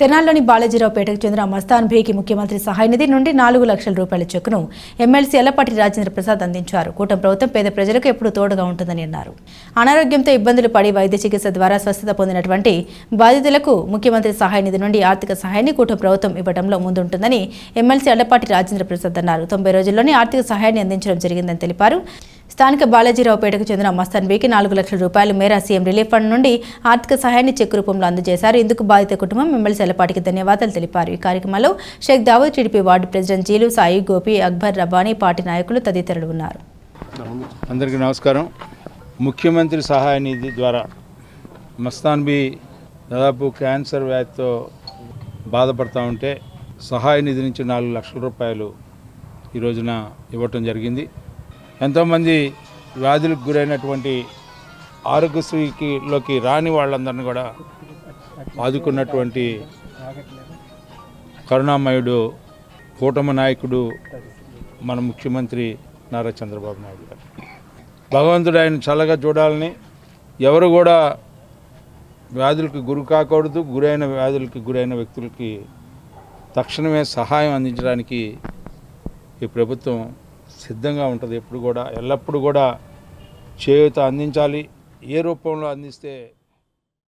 తెనాల్లోని బాలాజీరావుపేటకు చెందిన మస్తాన్ భీకి ముఖ్యమంత్రి సహాయ నిధి నుండి నాలుగు లక్షల రూపాయల చెక్కును ఎమ్మెల్సీ ఎల్లపాటి రాజేంద్ర ప్రసాద్ అందించారు. కూటమి ప్రభుత్వం పేద ప్రజలకు ఎప్పుడూ తోడుగా ఉంటుందని అన్నారు. అనారోగ్యంతో ఇబ్బందులు పడి వైద్య చికిత్స ద్వారా స్వస్థత పొందినటువంటి బాధితులకు ముఖ్యమంత్రి సహాయ నిధి నుండి ఆర్థిక సహాయాన్ని కూటమి ప్రభుత్వం ఇవ్వడంలో ముందుంటుందని ఎమ్మెల్సీ ఎల్లపాటి రాజేంద్ర ప్రసాద్ అన్నారు. తొంభై రోజుల్లోనే ఆర్థిక సహాయాన్ని అందించడం జరిగిందని తెలిపారు. స్థానిక బాలాజీరావుపేటకు చెందిన మస్తాన్ బీకి నాలుగు లక్షల రూపాయలు మేర సీఎం రిలీఫ్ ఫండ్ నుండి ఆర్థిక సహాయాన్ని చెక్ రూపంలో అందజేశారు. ఇందుకు బాధిత కుటుంబం ఎమ్మెల్సీ ఎల్లపాటికి ధన్యవాదాలు తెలిపారు. ఈ కార్యక్రమంలో Shaik Dawood TDP ward president జీలు Sai Gopi Akbar Rabbani party నాయకులు తదితరులు ఉన్నారు. అందరికీ నమస్కారం. ముఖ్యమంత్రి సహాయ నిధి ద్వారా మస్తాన్ బీ దాదాపు క్యాన్సర్ వ్యాధితో బాధపడతా ఉంటే సహాయ నిధి నుంచి నాలుగు లక్షల రూపాయలు ఈ రోజున ఇవ్వటం జరిగింది. ఎంతోమంది వ్యాధులకు గురైనటువంటి ఆరోగ్యశ్రీకిలోకి రాని వాళ్ళందరిని కూడా ఆదుకున్నటువంటి కరుణామయుడు కూటమి నాయకుడు మన ముఖ్యమంత్రి నారా చంద్రబాబు నాయుడు గారు. భగవంతుడు ఆయన చల్లగా చూడాలని ఎవరు కూడా వ్యాధులకు గురి కాకూడదు గురైన వ్యాధులకి గురైన వ్యక్తులకి తక్షణమే సహాయం అందించడానికి ఈ ప్రభుత్వం సిద్ధంగా ఉంటుంది ఎప్పుడు కూడా ఎల్లప్పుడూ కూడా చేయూత అందించాలి. ఏ రూపంలో అందిస్తే